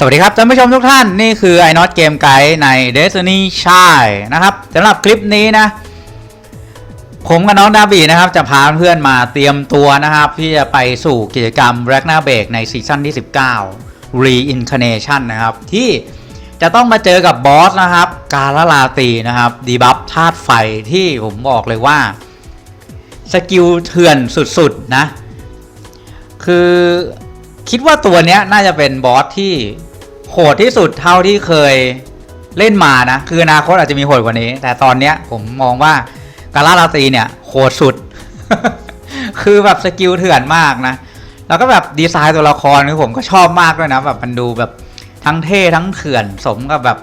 สวัสดีครับท่านผู้ชมทุกท่านนี่คือ i n o t Game Guide ใน Destiny ชายนะครับสำหรับคลิปนี้นะ ผมกับน้องดาบีนะครับ จะพาเพื่อนมาเตรียมตัวนะครับ ที่จะไปสู่กิจกรรม r a g n a b r a k ในซีซั่นที่ 19 Reincarnation นะครับ ที่จะต้องมาเจอกับบอสนะครับ กาลาลาตีนะครับดีบัฟธาตุไฟที่ผมบอกเลยว่า สกิลเถื่อนสุด ๆ นะ คือคิดว่าตัวเนี้ยน่าจะเป็นบอสที่ โหดที่สุดเท่าที่เคยเล่นมานะ คืออนาคตอาจจะมีโหดกว่านี้ แต่ตอนเนี้ยผมมองว่ากาลาลาตีเนี่ยโหดสุด คือแบบสกิลเถื่อนมากนะ แล้วก็แบบดีไซน์ตัวละครคือผมก็ชอบมากด้วยนะแบบมันดูแบบทั้งเท่ทั้งเถื่อนสมกับแบบ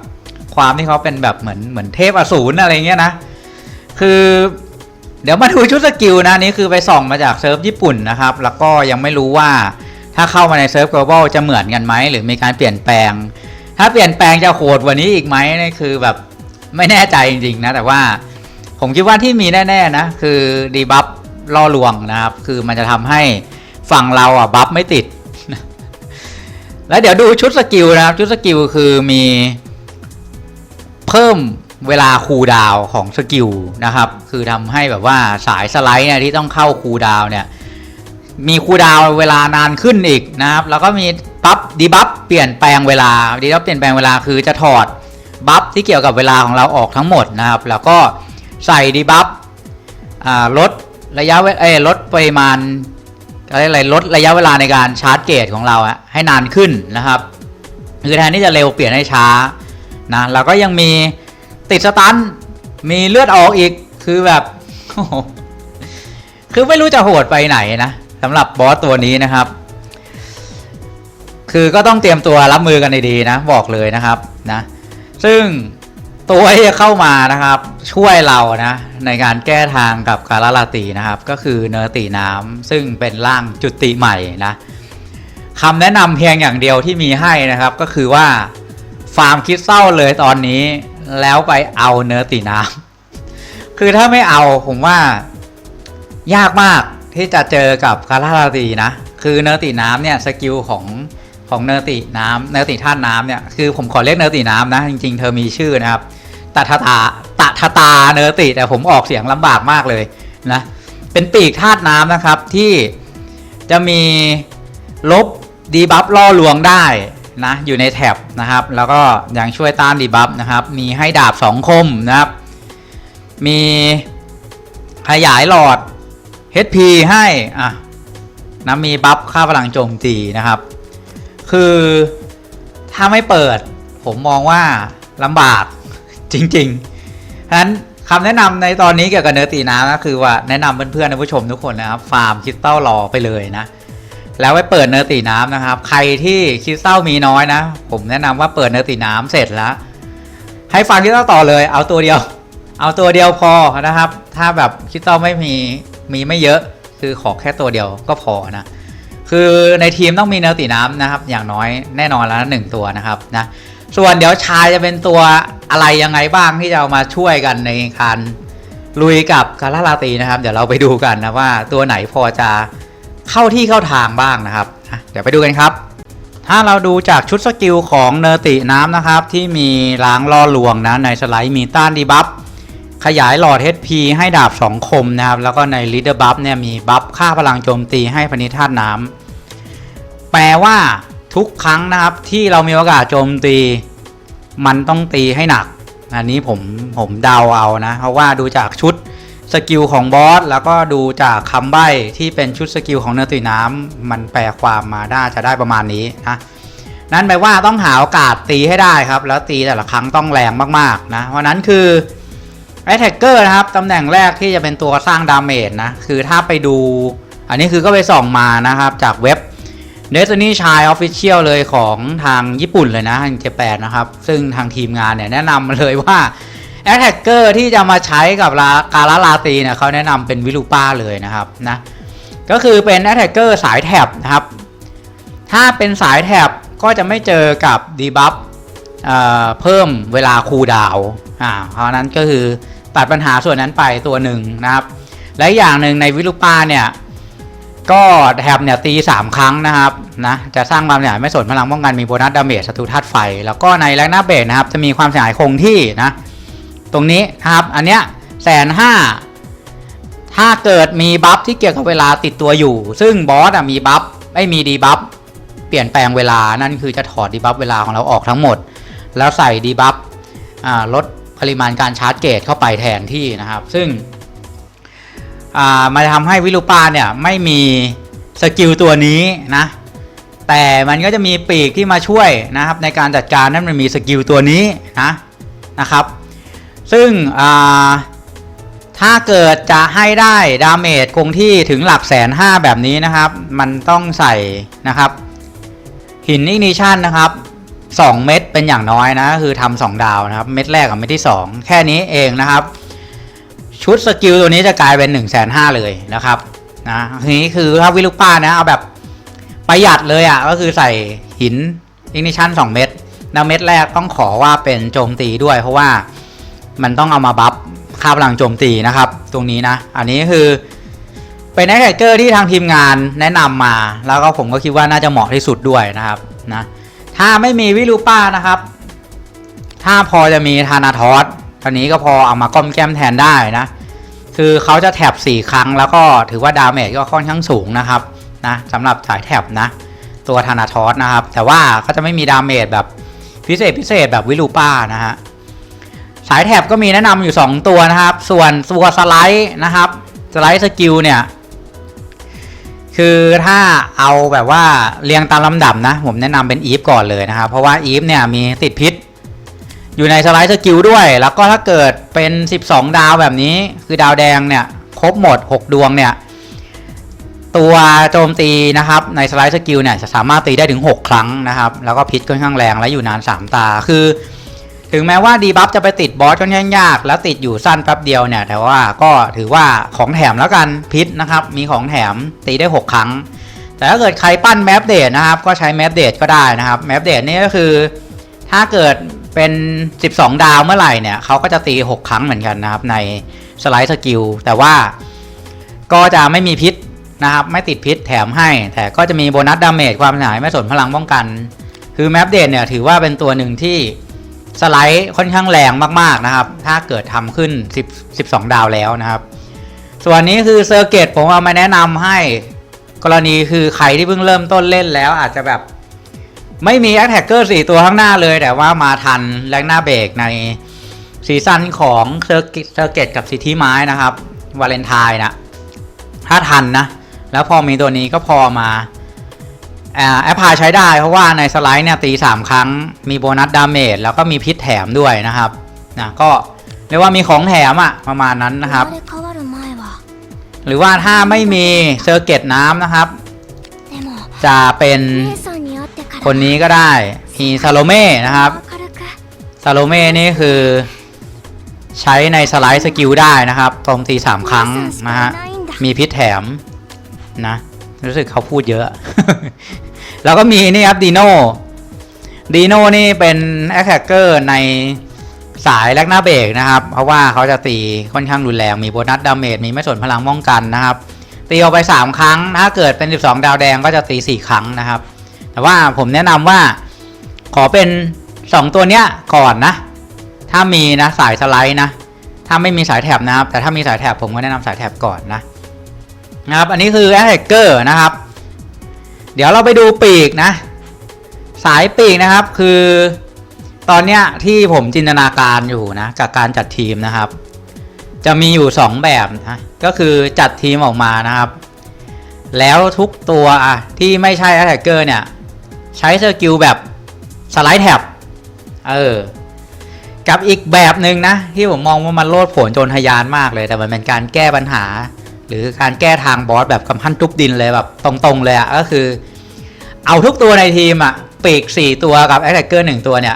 ความที่เขาเป็นแบบเหมือนเหมือนเทพอสูรอะไรเงี้ยนะ คือเดี๋ยวมาดูชุดสกิลนะนี่คือไปส่องมาจากเซิร์ฟญี่ปุ่นนะครับ แล้วก็ยังไม่รู้ว่า ถ้าเข้ามาในเซิร์ฟ global จะเหมือนกันไหมหรือมีการเปลี่ยนแปลง ถ้าเปลี่ยนแปลงจะโหดกว่านี้อีกไหมนี่คือแบบไม่แน่ใจจริงๆนะ แต่ว่าผมคิดว่าที่มีแน่ๆนะ คือดีบัฟล่อลวงนะครับ คือมันจะทำให้ฝั่งเราอะบัฟไม่ติด แล้วเดี๋ยวดูชุดสกิลนะครับ ชุดสกิลคือมีเพิ่มเวลาคูดาวของสกิลนะครับ คือทำให้แบบว่าสายสไลด์เนี่ยที่ต้องเข้าคูดาวเนี่ย มีคูดาวเวลานานขึ้นอีกนะครับ แล้วก็มีบัฟดีบัฟเปลี่ยนแปลงเวลาดีบัฟเปลี่ยนแปลงเวลาคือจะถอดบัฟที่เกี่ยวกับเวลาของเราออกทั้งหมดนะครับ แล้วก็ใส่ดีบัฟลดระยะเวเอ้ลดปริมาณอะไรลดระยะเวลาในการชาร์จเกจของเราให้นานขึ้นนะครับคือแทนที่จะเร็วเปลี่ยนให้ช้านะแล้วก็ยังมีติดสตันมีเลือดออกอีกคือแบบคือไม่รู้จะโหดไปไหนนะ สำหรับบอสตัวนี้นะครับ คือก็ต้องเตรียมตัวรับมือกันดีๆนะ บอกเลยนะครับนะ ซึ่งตัวที่เข้ามานะครับ ช่วยเรานะ ในการแก้ทางกับกาลาลาตีนะครับ ก็คือเนอร์ตีน้ำซึ่งเป็นร่างจุติใหม่นะคำแนะนำเพียงอย่างเดียวที่มีให้นะครับ ก็คือว่าฟาร์มคริสตัลเลยตอนนี้แล้วไปเอาเนื้อตีน้ำคือถ้าไม่เอาผมว่ายากมาก ที่จะเจอกับคาราลาตีนะ คือเนอร์ติน้ำเนี่ยสกิลของของเนอร์ติน้ำเนอร์ติธาตุน้ำเนี่ยคือผมขอเรียกเนอร์ติน้ำนะ จริงๆ เธอมีชื่อนะครับตะทาตาตะทาตาเนอร์ติแต่ผมออกเสียงลำบากมากเลยนะเป็นปีกธาตุน้ำนะครับที่จะมีลบดีบัฟล่อลวงได้นะอยู่ในแท็บนะครับ แล้วก็ยังช่วยต้านดีบัฟนะครับ มีให้ดาบสองคมนะครับ มีขยายหลอด HP ให้อะนะมีบัฟค่าพลังโจมตีนะครับ คือถ้าไม่เปิดผมมองว่าลำบากจริงๆฉะนั้นคำแนะนำในตอนนี้เกี่ยวกับเนื้อตีน้ำก็คือว่าแนะนำเพื่อนๆท่านผู้ชมทุกคนนะครับ ฟาร์มคริสตัลรอไปเลยนะ แล้วไปเปิดเนื้อตีน้ำนะครับ ใครที่คริสตัลมีน้อยนะ ผมแนะนำว่าเปิดเนื้อตีน้ำเสร็จแล้ว ให้ฟาร์มคริสตัลต่อเลย เอาตัวเดียว เอาตัวเดียวพอนะครับ ถ้าแบบคริสตัลไม่มี มีไม่เยอะคือขอแค่ตัวเดียวก็พอนะคือในทีมต้องมีเนื้อตีน้ำนะครับ อย่างน้อยแน่นอนแล้วหนึ่งตัวนะครับนะส่วนเดี๋ยวชายจะเป็นตัวอะไรยังไงบ้างที่จะเอามาช่วยกันในการลุยกับกาลาลาตีนะครับ เดี๋ยวเราไปดูกันนะว่าตัวไหนพอจะเข้าที่เข้าทางบ้างนะครับเดี๋ยวไปดูกันครับ ถ้าเราดูจากชุดสกิลของเนติน้ำนะครับ ที่มีล้างล่อลวงนะในสไลด์มีต้านดีบัฟ ขยายหลอด HP ให้ดาบ 2 คมนะครับ แล้วก็ใน Leader Buff เนี่ยมีบัฟค่าพลังโจมตีให้พนิธาตุน้ำแปลว่าทุกครั้งนะครับที่เรามีโอกาสโจมตี มันต้องตีให้หนัก อันนี้ผมผมเดาเอานะ เพราะว่าดูจากชุดสกิลของบอสแล้วก็ดูจากคำใบ้ที่เป็นชุดสกิลของเนื้อตีน้ำมันแปลความมาได้จะได้ประมาณนี้นะนั่นแปลว่าต้องหาโอกาสตีให้ได้ครับ แล้วตีแต่ละครั้งต้องแรงมากๆนะเพราะนั้นคือ ไอแท็กเกอร์นะครับตำแหน่งแรกที่จะเป็นตัวสร้างดาเมจนะ คือถ้าไปดู อันนี้คือก็ไปส่องมานะครับ จากเว็บ Destiny ชาย Official เลยของทางญี่ปุ่นเลยนะทางเจแปนนะครับ ซึ่งทางทีมงานเนี่ยแนะนำมาเลยว่า a t t a c k e r ที่จะมาใช้กับลาการาลาตีเนี่ยเขาแนะนำเป็นวิลูป้าเลยนะครับนะก็คือเป็น a t t a c k e r สายแท็บนะครับ ถ้าเป็นสายแท็บก็จะไม่เจอกับดีบัฟ เพิ่มเวลาคูลดาวน์อ่าเพราะนั้นก็คือตัดปัญหาส่วนนั้นไปตัวหนึ่งนะครับ และอย่างหนึ่งในวิลูป้าเนี่ยก็แท็บเนี่ยตี 3 ครั้งนะครับนะจะสร้างความเสียหายไม่สนพลังป้องกันมีโบนัสดาเมจศัตรูธาตุไฟ แล้วก็ในแรงหน้าเบรกนะครับจะมีความเสียหายคงที่นะตรงนี้นะครับอันเนี้ยแสนห้าถ้าเกิดมีบัฟที่เกี่ยวกับเวลาติดตัวอยู่ ซึ่งบอสอะมีบัฟไม่มีดีบัฟเปลี่ยนแปลงเวลานั่นคือจะถอดดีบัฟเวลาของเราออกทั้งหมด แล้วใส่ดีบัฟลดปริมาณการชาร์จเกตเข้าไปแทนที่นะครับ ซึ่งอ่ามันทำให้วิลูปาเนี่ยไม่มีสกิลตัวนี้นะแต่มันก็จะมีปีกที่มาช่วยนะครับในการจัดการนั้นมันมีสกิลตัวนี้นะนะครับ ซึ่งถ้าเกิดจะให้ได้ดาเมจคงที่ถึงหลักแสนห้าแบบนี้นะครับ มันต้องใส่นะครับหินอิกนิชันนะครับ 2 เม็ดเป็นอย่างน้อยนะ คือทำสองดาวนะครับ เม็ดแรกกับเม็ดที่ 2 แค่นี้เองนะครับ ชุดสกิลตัวนี้จะกลายเป็น1นึ่งแสนห้าเลยนะครับนะทีนี้คือถ้าวิลูกป้านะเอาแบบประหยัดเลยอะ่ะก็คือใส่หินอิกนิชัน2 เม็ดแล้วเม็ดแรกต้องขอว่าเป็นโจมตีด้วย เพราะว่ามันต้องเอามาบัฟค่าพลังโจมตีนะครับ ตรงนี้นะ อันนี้คือเป็นแอคแท็กเกอร์ที่ทางทีมงานแนะนำมา แล้วก็ผมก็คิดว่าน่าจะเหมาะที่สุดด้วยนะครับนะ ถ้าไม่มีวิลูป้านะครับ ถ้าพอจะมีธานาทอสตอนนี้ก็พอเอามาก้อมแก้มแทนได้นะ คือเขาจะแท็บ4 ครั้งแล้วก็ถือว่าดาเมจก็ค่อนข้างสูงนะครับนะสำหรับสายแท็บนะตัวธานาทอสนะครับ แต่ว่าก็จะไม่มีดาเมจแบบพิเศษพิเศษแบบวิลูป้านะฮะสายแท็บก็มีแนะนำอยู่ 2 ตัวนะครับ ส่วนตัวสไลด์นะครับ สไลด์สกิลเนี่ย คือถ้าเอาแบบว่าเรียงตามลำดับนะ ผมแนะนำเป็นอีฟก่อนเลยนะครับ เพราะว่าอีฟเนี่ยมีติดพิษ อยู่ในสไลด์สกิลด้วย แล้วก็ถ้าเกิดเป็น 12 ดาวแบบนี้ คือดาวแดงเนี่ย ครบหมด 6 ดวงเนี่ย ตัวโจมตีนะครับ ในสไลด์สกิลเนี่ยจะสามารถตีได้ถึง 6 ครั้งนะครับ แล้วก็พิษค่อนข้างแรงและอยู่นาน 3 ตาคือ ถึงแม้ว่าดีบัฟจะไปติดบอสค่อนข้างยาก แล้วติดอยู่สั้นแป๊บเดียวเนี่ย แต่ว่าก็ถือว่าของแถมแล้วกันพิษนะครับ มีของแถมตีได้ 6 ครั้ง แต่ถ้าเกิดใครปั้นแมปเดตนะครับ ก็ใช้แมปเดตก็ได้นะครับแมปเดตนี่ก็คือ ถ้าเกิดเป็น 12 ดาวเมื่อไหร่เนี่ยเขาก็จะตี 6 ครั้งเหมือนกันนะครับ ในสไลด์สกิลแต่ว่าก็จะไม่มีพิษนะครับ ไม่ติดพิษแถมให้ แต่ก็จะมีโบนัสดาเมจความเสียหายไม่สนพลังป้องกัน คือแมปเดตเนี่ยถือว่าเป็นตัวหนึ่งที่ สไลด์ค่อนข้างแรงมากๆนะครับ ถ้าเกิดทำขึ้น 10 12 ดาวแล้วนะครับ ส่วนนี้คือเซอร์เกตผมเอามาแนะนำให้กรณีคือใครที่เพิ่งเริ่มต้นเล่นแล้วอาจจะแบบไม่มีแอคแท็กเกอร์สี่ตัวข้างหน้าเลย แต่ว่ามาทันแรงหน้าเบรกในซีซั่นของเซอร์เซอร์เกตกับซิตี้ไม้นะครับวาเลนไทน์นะถ้าทันนะ แล้วพอมีตัวนี้ก็พอมา แอปพายใช้ได้เพราะว่าในสไลด์เนี่ยตี 3 ครั้งมีโบนัสดาเมจแล้วก็มีพิษแถมด้วยนะครับนะก็เรียกว่ามีของแถมอะประมาณนั้นนะครับ หรือว่าถ้าไม่มีเซอร์เกตน้ำนะครับ จะเป็นคนนี้ก็ได้มีซาโลเม่นะครับซาโลเม่นี่คือใช้ในสไลด์สกิลได้นะครับโจมตีสามครั้งนะฮะมีพิษแถมนะ รู้สึกเขาพูดเยอะ แล้วก็มีนี่ครับดีโน่ดีโน่นี่เป็นแอคแทกเกอร์ในสายแลกหน้าเบรกนะครับ เพราะว่าเขาจะตีค่อนข้างรุนแรง มีโบนัสดาเมจ มีไม่สนพลังป้องกันนะครับ ตีออกไป 3 ครั้ง ถ้าเกิดเป็น 12 ดาวแดงก็จะตี 4 ครั้งนะครับ แต่ว่าผมแนะนำว่าขอเป็น 2 ตัวเนี้ยก่อนนะ ถ้ามีนะสายสไลด์นะ ถ้าไม่มีสายแถบนะครับ แต่ถ้ามีสายแถบผมก็แนะนำสายแถบก่อนนะนะครับ อันนี้คือแอ t แทกเกอร์นะครับ เดี๋ยวเราไปดูปีกนะ สายปีกนะครับคือ ตอนเนี้ยที่ผมจินตนาการอยู่นะกับการจัดทีมนะครับ จะมีอยู่ 2 แบบนะก็คือจัดทีมออกมานะครับ แล้วทุกตัวอะที่ไม่ใช่แอ t แทกเกอร์เนี่ย ใช้สกิลแบบสไลด์แท็บเออกับอีกแบบหนึ่งนะ ที่ผมมองว่ามันโลดผนโจรทยานมากเลย แต่มันเป็นการแก้ปัญหา หรือการแก้ทางบอสแบบกำพันทุบดินเลยแบบตรงๆเลยอะ่ะก็คือ เอาทุกตัวในทีมอะ่ะปีก 4 ตัวกับแอคแทกเกอร์หนึ่งตัวเนี่ย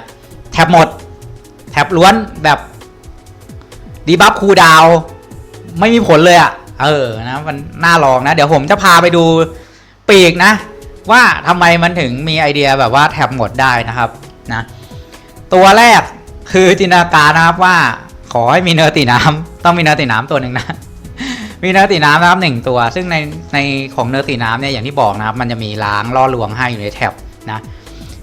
แทบหมด แทบล้วนแบบดีบัฟคูดาวไม่มีผลเลยอะ่ะเออนะมันน่าลองนะ เดี๋ยวผมจะพาไปดูปีกนะ ว่าทำไมมันถึงมีไอเดียแบบว่าแทบหมดได้นะครับนะตัวแรกคือจินตนาการนะครับว่าขอให้มีเนื้อตีน้ำต้องมีเนื้อตีน้ำตัวหนึ่งนะ มีเนื้อตีน้ำนะครับหนึ่งตัว ซึ่งในในของเนื้อตีน้ำเนี่ยอย่างที่บอกนะครับ มันจะมีล้างล่อลวงให้อยู่ในแท็บนะ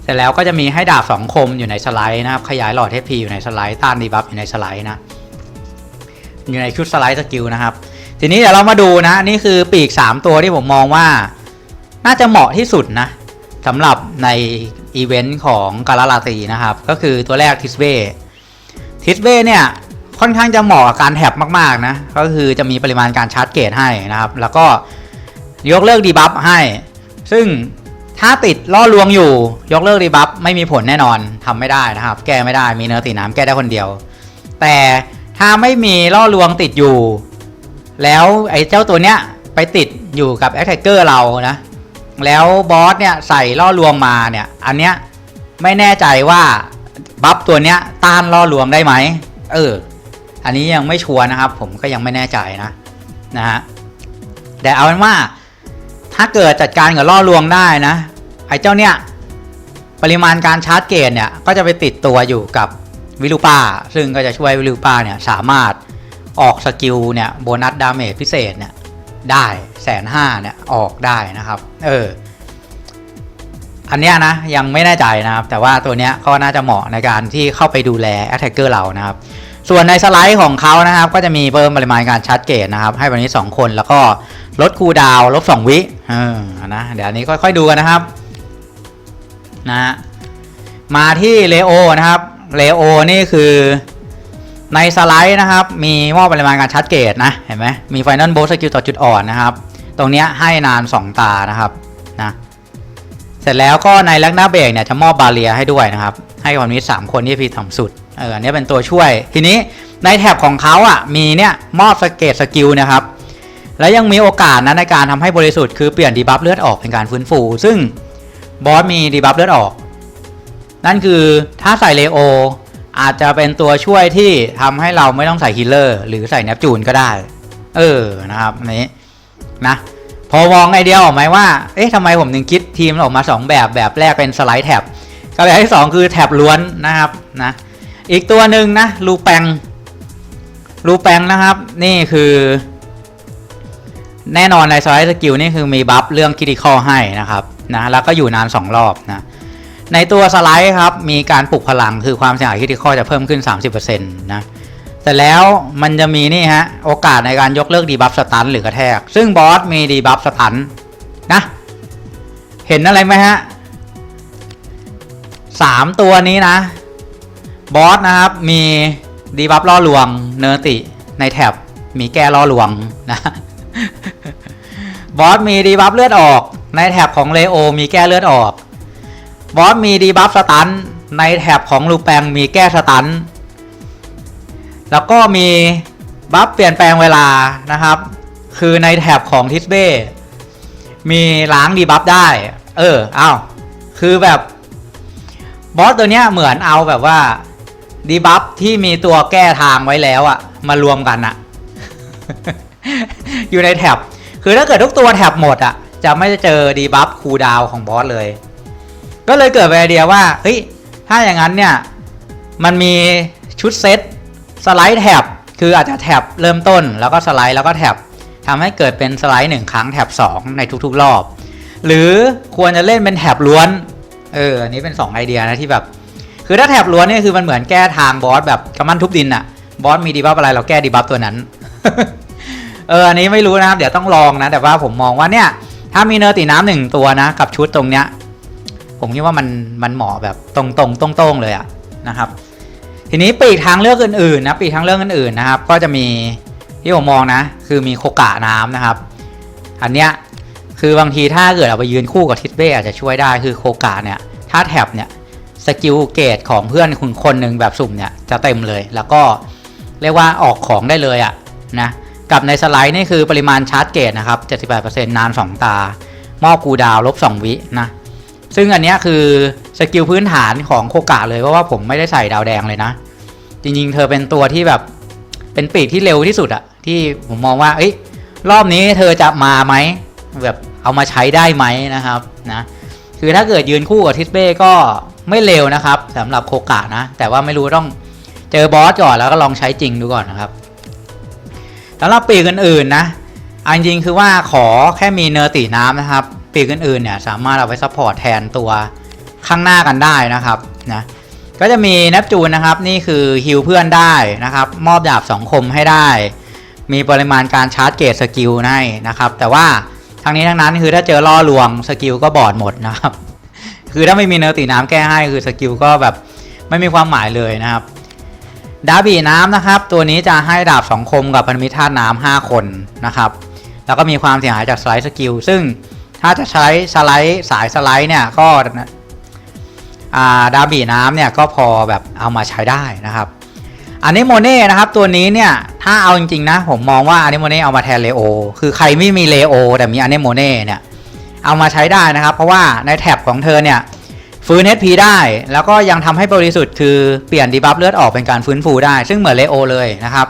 เสร็จแล้วก็จะมีให้ดาบสองคมอยู่ในสไลด์นะครับ ขยายหลอดเทพีอยู่ในสไลด์ต้านดีบัฟอยู่ในสไลด์นะอยู่ในชุดสไลด์สกิลนะครับ ทีนี้เดี๋ยวเรามาดูนะ นี่คือปีก 3 ตัวที่ผมมองว่า น่าจะเหมาะที่สุดนะสำหรับในอีเวนต์ของกาลาลาตีนะครับ ก็คือตัวแรกทิสเบทิสเบเนี่ย ค่อนข้างจะเหมาะกับการแท็บมากๆนะ ก็คือจะมีปริมาณการชาร์จเกตให้นะครับ แล้วก็ยกเลิกดีบัฟให้ ซึ่งถ้าติดล่อลวงอยู่ ยกเลิกดีบัฟไม่มีผลแน่นอนทำไม่ได้นะครับ แก้ไม่ได้มีเนื้อตีน้ำแก้ได้คนเดียว แต่ถ้าไม่มีล่อลวงติดอยู่ แล้วไอ้เจ้าตัวเนี้ยไปติดอยู่กับแอ t แทกเกอร์เรานะ แล้วบอสเนี่ยใส่ล่อลวงมาเนี่ย อันเนี้ยไม่แน่ใจว่าบัฟตัวเนี้ยต้านล่อลวงได้ไหมเออ อันนี้ยังไม่ชัวร์นะครับ ผมก็ยังไม่แน่ใจนะนะฮะแต่เอาเป็นว่า ถ้าเกิดจัดการกับล่อลวงได้นะไอ้เจ้าเนี่ยปริมาณการชาร์จเกตเนี่ยก็จะไปติดตัวอยู่กับวิลูป้า ซึ่งก็จะช่วยวิลูป้าเนี่ยสามารถออกสกิลเนี่ยโบนัสดาเมจพิเศษเนี่ยได้แสนห้าเนี่ยออกได้นะครับ เออ อันเนี้ยนะยังไม่แน่ใจนะครับ แต่ว่าตัวเนี้ยก็น่าจะเหมาะในการที่เข้าไปดูแลแอ t แทกเกอร์เรานะครับ ส่วนในสไลด์ของเขานะครับ ก็จะมีเพิ่มปริมาณการชาร์จเกตนะครับ ให้วันนี้ 2 คนแล้วก็ลดคูลดาวลบ2วิเออนะเดี๋ยวนี้ค่อยๆดูกันนะครับนะมาที่เลโอนะครับเลโอนี่คือในสไลด์นะครับ มีมอบปริมาณการชาร์จเกตนะ เห็นไหมมีไฟนอลโบสกิลต่อจุดอ่อนนะครับ ตรงนี้ให้นาน 2 ตานะครับนะเสร็จแล้วก็ในแลกหน้าเบรกเนี่ยจะมอบบาเรียให้ด้วยนะครับ ให้ความนี้3คนที่พีต่ำสุด เอออันนี้เป็นตัวช่วย ทีนี้ในแท็บของเขาอะมีเนี่ยมอบสเกตสกิลนะครับ และยังมีโอกาสนะในการทำให้บริสุทธิ์คือเปลี่ยนดีบัฟเลือดออกเป็นการฟื้นฟู ซึ่งบอสมีดีบัฟเลือดออก นั่นคือถ้าใส่เลโออาจจะเป็นตัวช่วยที่ทำให้เราไม่ต้องใส่ฮิลเลอร์หรือใส่เนปจูนก็ได้ เออนะครับนนี้นะพอมองไอเดียออกไหมว่า เอ๊ะทำไมผมถึงคิดทีมออกมา 2 แบบแบบแรกเป็นสไลด์แท็บกับแบบที่ 2 คือแท็บล้วนนะครับนะ อีกตัวหนึ่งนะลูแปงลูแปงนะครับ นี่คือ แน่นอนในสไลด์สกิลนี่คือมีบัฟเรื่องคิติคอให้นะครับนะแล้วก็อยู่นาน2รอบนะในตัวสไลด์ครับ มีการปลุกพลังคือความเสียหายคิติคอจะเพิ่มขึ้น 30%นะแต่แล้วมันจะมีนี่ฮะโอกาสในการยกเลิกดีบัฟสตันหรือกระแทก ซึ่งบอสมีดีบัฟสตันนะเห็นอะไรไหมฮะสามตัวนี้นะ บอสนะครับมีดีบัฟล่อลวง เนอร์ติในแท็บมีแก้ล่อลวงนะบอสมีดีบัฟเลือดออก ในแท็บของเลโอมีแก้เลือดออก บอสมีดีบัฟสตันในแท็บของลูแปงมีแก้สตันแล้วก็มีบัฟเปลี่ยนแปลงเวลานะครับ คือในแท็บของทิสเบ้มีล้างดีบัฟได้ เออ เอ้าคือแบบบอสตัวเนี้ยเหมือนเอาแบบว่า ดีบัฟที่มีตัวแก้ทางไว้แล้วอะมารวมกันอะอยู่ในแท็บคือถ้าเกิดทุกตัวแท็บหมดอะจะไม่เจอดีบัฟคูดาวของบอสเลย ก็เลยเกิดไอเดียว่าเฮ้ยถ้าอย่างนั้นเนี่ย มันมีชุดเซตสไลด์แท็บคืออาจจะแท็บเริ่มต้นแล้วก็สไลด์แล้วก็แท็บทำให้เกิดเป็นสไลด์หนึ่งครั้งแท็บ2 ในทุกๆ รอบ หรือควรจะเล่นเป็นแท็บล้วน เออ อันนี้เป็น 2 ไอเดียนะที่แบบ คือถ้าแท็บล้วนเนี่ยคือมันเหมือนแก้ทางบอสแบบกำมันทุบดินอะบอสมีดีบัฟอะไรเราแก้ดีบัฟตัวนั้น เอออันนี้ไม่รู้นะครับเดี๋ยวต้องลองนะ แต่ว่าผมมองว่าเนี่ยถ้ามีเนื้อตีน้ำหนึ่งตัวนะกับชุดตรงเนี้ยผมคิดว่ามันมันเหมาะแบบตรงตรงตรงตรงเลยอะนะครับ ทีนี้ปีกทางเลือกอื่นๆนะปีกทางเลือกอื่นๆนะครับ ก็จะมีที่ผมมองนะ คือมีโคกะน้ำนะครับ อันเนี้ยคือบางทีถ้าเกิดเอาไปยืนคู่กับทิสเบ้อาจจะช่วยได้คือโคกะเนี่ย ถ้าแท็บเนี่ย สกิลเกตของเพื่อนคุณคนหนึ่งแบบสุ่มเนี่ยจะเต็มเลย แล้วก็เรียกว่าออกของได้เลยอะนะกับในสไลด์นี่คือปริมาณชาร์จเกตนะครับ 78%นาน 2 ตา มอบกูดาวลบ 2 วินะซึ่งอันนี้คือสกิลพื้นฐานของโคกะเลยเพราะว่าผมไม่ได้ใส่ดาวแดงเลยนะ จริงๆ เธอเป็นตัวที่แบบเป็นปีกที่เร็วที่สุดอะที่ผมมองว่าเอ้ยรอบนี้เธอจะมาไหมแบบเอามาใช้ได้ไหมนะครับนะคือถ้าเกิดยืนคู่กับทิสเบ้ก็ ไม่เร็วนะครับสำหรับโคกะนะ แต่ว่าไม่รู้ต้องเจอบอสก่อนแล้วก็ลองใช้จริงดูก่อนนะครับสำหรับปีกอื่นๆนะอันจริงคือว่าขอแค่มีเนอร์ติน้ำนะครับ ปีกอื่นๆเนี่ยสามารถเอาไว้ซัพพอร์ตแทนตัวข้างหน้ากันได้นะครับนะก็จะมีเนปจูนนะครับนี่คือฮิลเพื่อนได้นะครับ มอบดาบสองคมให้ได้ มีปริมาณการชาร์จเกตสกิลให้นะครับ แต่ว่าทั้งนี้ทั้งนั้นคือถ้าเจอล่อลวงสกิลก็บอดหมดนะครับ คือถ้าไม่มีเนอร์ติน้ำแก้ให้คือสกิลก็แบบไม่มีความหมายเลยนะครับ ดาบีน้ำนะครับ ตัวนี้จะให้ดาบสองคมกับพันธมิตรธาตุน้ำห้าคนนะครับ แล้วก็มีความเสียหายจากสไลด์สกิล ซึ่งถ้าจะใช้สไลด์สายสไลด์เนี่ยก็ดาบีน้ำเนี่ยก็พอแบบเอามาใช้ได้นะครับ อันนี้โมเน่นะครับตัวนี้เนี่ยถ้าเอาจริงๆนะผมมองว่าอันนี้โมเน่เอามาแทนเลโอคือใครไม่มีเลโอแต่มีอันนี้โมเน่เนี่ย เอามาใช้ได้นะครับ เพราะว่าในแท็บของเธอเนี่ยฟื้น HP ได้ แล้วก็ยังทำให้บริสุทธิ์คือเปลี่ยนดีบัฟเลือดออกเป็นการฟื้นฟูได้ ซึ่งเหมือนเลโอเลยนะครับ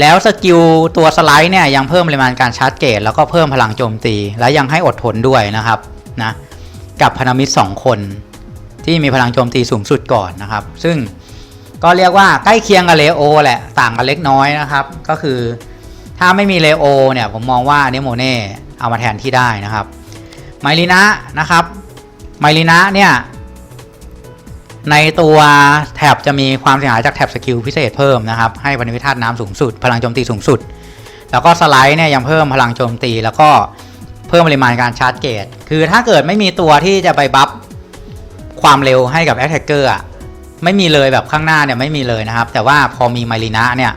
แล้วสกิลตัวสไลด์เนี่ยยังเพิ่มปริมาณการชาร์จเกตแล้วก็เพิ่มพลังโจมตี และยังให้อดทนด้วยนะครับนะกับพนมิตร2คนที่มีพลังโจมตีสูงสุดก่อนนะครับ ซึ่งก็เรียกว่าใกล้เคียงกับเลโอแหละ ต่างกันเล็กน้อยนะครับ ก็คือถ้าไม่มีเลโอเนี่ยผมมองว่าเนโมเน่เอามาแทนที่ได้นะครับ ไมลินะนะครับไมลินะเนี่ยในตัวแท็บจะมีความเสียหายจากแท็บสกิลพิเศษเพิ่มนะครับ ให้พันธมิธาตุน้ำสูงสุด พลังโจมตีสูงสุด แล้วก็สไลด์เนี่ยยังเพิ่มพลังโจมตีแล้วก็เพิ่มปริมาณการชาร์จเกต คือถ้าเกิดไม่มีตัวที่จะไปบัฟความเร็วให้กับแอตแทกเกอร์อะไม่มีเลยแบบข้างหน้าเนี่ยไม่มีเลยนะครับ แต่ว่าพอมีไมลินะเนี่ย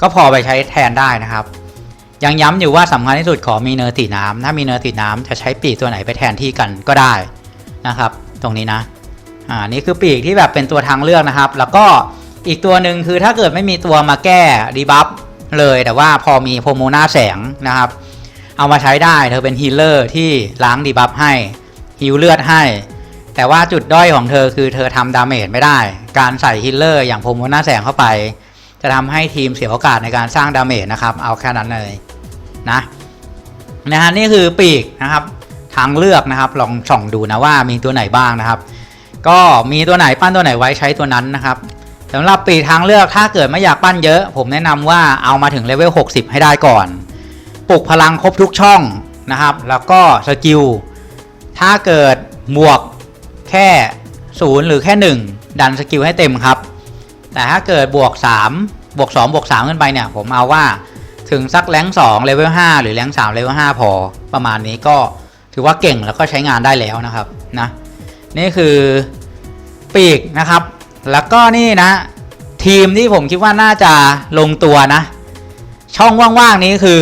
ก็พอไปใช้แทนได้นะครับ ยังย้ำอยู่ว่าสำคัญที่สุดขอมีเนอร์ติน้ำถ้ามีเนอร์ติน้ำจะใช้ปีกตัวไหนไปแทนที่กันก็ได้นะครับ ตรงนี้นะอ่านี่คือปีกที่แบบเป็นตัวทางเลือกนะครับ แล้วก็อีกตัวหนึ่งคือถ้าเกิดไม่มีตัวมาแก้ดีบัฟเลยแต่ว่าพอมีโพโมนาแสงนะครับ เอามาใช้ได้เธอเป็นฮีลเลอร์ที่ล้างดีบัฟให้ฮิลเลือดให้ แต่ว่าจุดด้อยของเธอคือเธอทำดาเมจไม่ได้ การใส่ฮีลเลอร์อย่างโพโมนาแสงเข้าไป จะทำให้ทีมเสียโอกาสในการสร้างดาเมจนะครับ เอาแค่นั้นเลย นะนะฮะนี่คือปีกนะครับทางเลือกนะครับ ลองส่องดูนะว่ามีตัวไหนบ้างนะครับ ก็มีตัวไหนปั้นตัวไหนไว้ใช้ตัวนั้นนะครับสำหรับปีกทางเลือกถ้าเกิดไม่อยากปั้นเยอะ ผมแนะนำว่าเอามาถึงเลเวล60 ให้ได้ก่อนปลุกพลังครบทุกช่องนะครับ แล้วก็สกิลถ้าเกิดบวกแค่0หรือแค่ 1 ดันสกิลให้เต็มครับ แต่ถ้าเกิดบวก3บวก2บวก3ขึ้นไปเนี่ย ผมเอาว่า ถึงสักแรง2เลเวล5หรือแรง3เลเวล5พอ ประมาณนี้ก็ถือว่าเก่งแล้วก็ใช้งานได้แล้วนะครับนะนี่คือปีกนะครับ แล้วก็นี่นะ ทีมที่ผมคิดว่าน่าจะลงตัวนะ ช่องว่างๆนี้คือ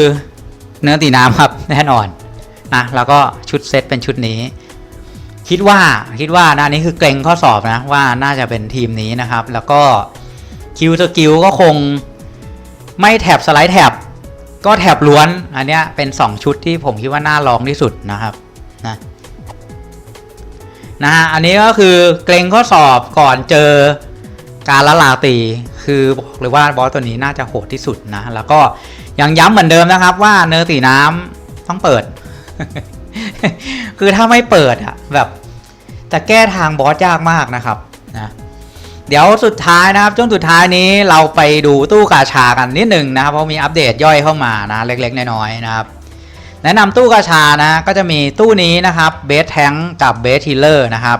เนื้อตีน้ำครับแน่นอนนะแล้วก็ชุดเซตเป็นชุดนี้ คิดว่าคิดว่านะนนี้คือเกรงข้อสอบนะว่าน่าจะเป็นทีมนี้นะครับ แล้วก็คิวสกิลก็คงไม่แถบสไลด์แถบ ก็แถบล้วนอันเนี้ยเป็น 2 ชุดที่ผมคิดว่าน่าลองที่สุดนะครับนะนะฮะอันนี้ก็คือเกรงข้อสอบก่อนเจอการละลาตีคือบอกเลยว่าบอสตัวนี้น่าจะโหดที่สุดนะแล้วก็ยังย้ำเหมือนเดิมนะครับ ว่าเนื้อตีน้ำต้องเปิด คือถ้าไม่เปิดอะแบบจะแก้ทางบอสยากมากนะครับนะ เดี๋ยวสุดท้ายนะครับช่วงสุดท้ายนี้เราไปดูตู้กาชากันนิดหนึ่งนะครับเพราะมีอัปเดตย่อยเข้ามานะเล็กๆน้อยๆนะครับ แนะนำตู้กาชานะก็จะมีตู้นี้นะครับเบสแทงกับเบสทีเลอร์นะครับ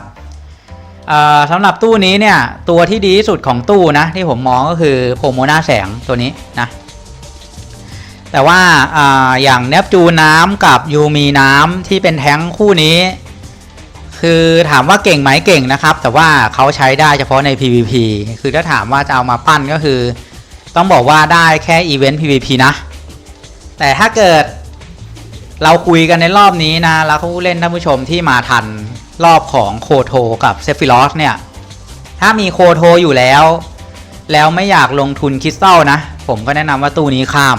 สำหรับตู้นี้เนี่ยตัวที่ดีที่สุดของตู้นะที่ผมมองก็คือโพโมนาแสงตัวนี้นะแต่ว่าออย่างเนปจูนน้ำกับยูมีน้ำที่เป็นแทงคู่นี้ คือถามว่าเก่งไหมเก่งนะครับ แต่ว่าเขาใช้ได้เฉพาะใน PVP คือถ้าถามว่าจะเอามาปั้นก็คือ ต้องบอกว่าได้แค่อีเวนต์ PVP นะ แต่ถ้าเกิดเราคุยกันในรอบนี้นะ แล้วผู้เล่นท่านผู้ชมที่มาทันรอบของโคโทกับเซฟิลอสเนี่ย ถ้ามีโคโทอยู่แล้ว แล้วไม่อยากลงทุนคริสตัลนะ ผมก็แนะนำว่าตู้นี้ข้าม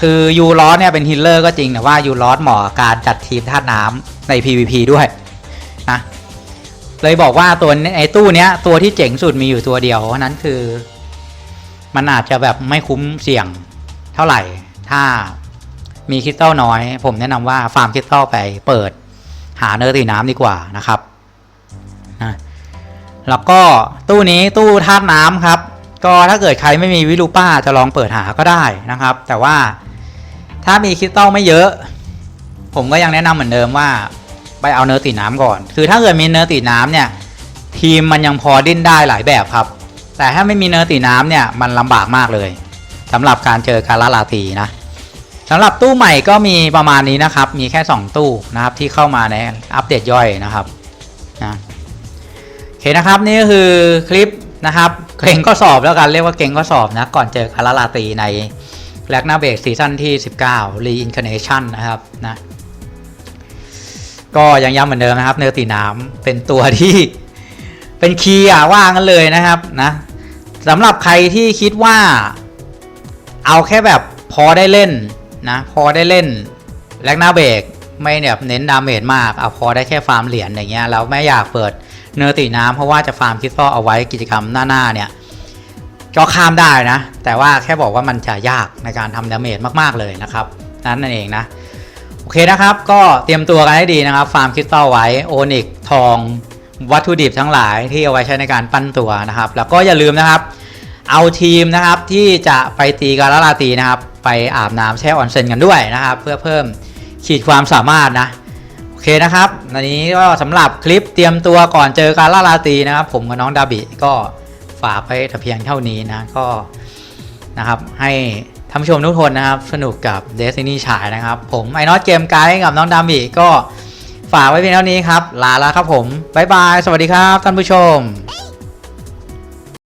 คือยูรอสเนี่ยเป็นฮิลเลอร์ก็จริงแต่ว่ายูรอสเหมาะการจัดทีมธาตุน้ำใน PVP ด้วย เลยบอกว่าตัวไอ้ตู้เนี้ยตัวที่เจ๋งสุดมีอยู่ตัวเดียวเพราะนั้นคือ มันอาจจะแบบไม่คุ้มเสี่ยงเท่าไหร่ ถ้ามีคริสตัลน้อย ผมแนะนำว่าฟาร์มคริสตัลไปเปิดหาเนื้อตีน้ำดีกว่านะครับนะแล้วก็ตู้นี้ตู้ธาตุน้ำครับ ก็ถ้าเกิดใครไม่มีวิลูป้าจะลองเปิดหาก็ได้นะครับ แต่ว่าถ้ามีคริสตัลไม่เยอะ ผมก็ยังแนะนำเหมือนเดิมว่า ไปเอาเนื้อตีน้ำก่อน คือถ้าเกิดมีเนื้อตีน้ำเนี่ยทีมมันยังพอดิ้นได้หลายแบบครับ แต่ถ้าไม่มีเนื้อตีน้ำเนี่ยมันลำบากมากเลยสำหรับการเจอการละลาตีนะสำหรับตู้ใหม่ก็มีประมาณนี้นะครับ มีแค่ 2 ตู้นะครับที่เข้ามาในอัปเดตย่อยนะครับนะโอเคนะครับนี่ก็คือคลิปนะครับเก่งก็สอบแล้วกันเรียกว่าเก่งก็สอบนะก่อนเจอการละลาตีในแลกนาเบกซีซั่นที่ 19 Reincarnation นะครับนะ ก็ยังย้ำเหมือนเดิมนะครับเนื้อตีน้ำเป็นตัวที่เป็นคีย์อะว่างันเลยนะครับนะสำหรับใครที่คิดว่าเอาแค่แบบพอได้เล่นนะพอได้เล่นแลกหน้าเบรกไม่แบบเน้นดาเมจมากเอาพอได้แค่ฟาร์มเหรียญอย่างเงี้ยแล้วไม่อยากเปิดเนื้อตีน้ำเพราะว่าจะฟาร์มคิสตัลเอาไว้กิจกรรมหน้าๆเนี่ยก็ข้ามได้นะ แต่ว่าแค่บอกว่ามันจะยากในการทำดาเมจมากๆเลยนะครับนั้นนั่นเองนะ โอเคนะครับ ก็เตรียมตัวกันให้ดีนะครับ ฟาร์มคริสตัลไว้โอนิกทองวัตถุดิบทั้งหลายที่เอาไว้ใช้ในการปั้นตัวนะครับ แล้วก็อย่าลืมนะครับ เอาทีมนะครับที่จะไปตีการละลาตีนะครับ ไปอาบน้ำแช่ออนเซ็นกันด้วยนะครับ เพื่อเพิ่มขีดความสามารถนะโอเคนะครับอันนี้ก็สำหรับคลิปเตรียมตัวก่อนเจอการลาราตีนะครับ ผมกับน้องดาบิก็ฝากไปแต่เพียงเท่านี้นะก็นะครับให้ ท่านผู้ชมทุกคนนะครับ สนุกกับ Destiny ฉายนะครับ ผมไอ้นอตเกมไกด์กับน้องดาบิก็ฝากไว้เพียงเท่านี้ครับ ลาแล้วครับผม บ๊ายบาย สวัสดีครับท่านผู้ชม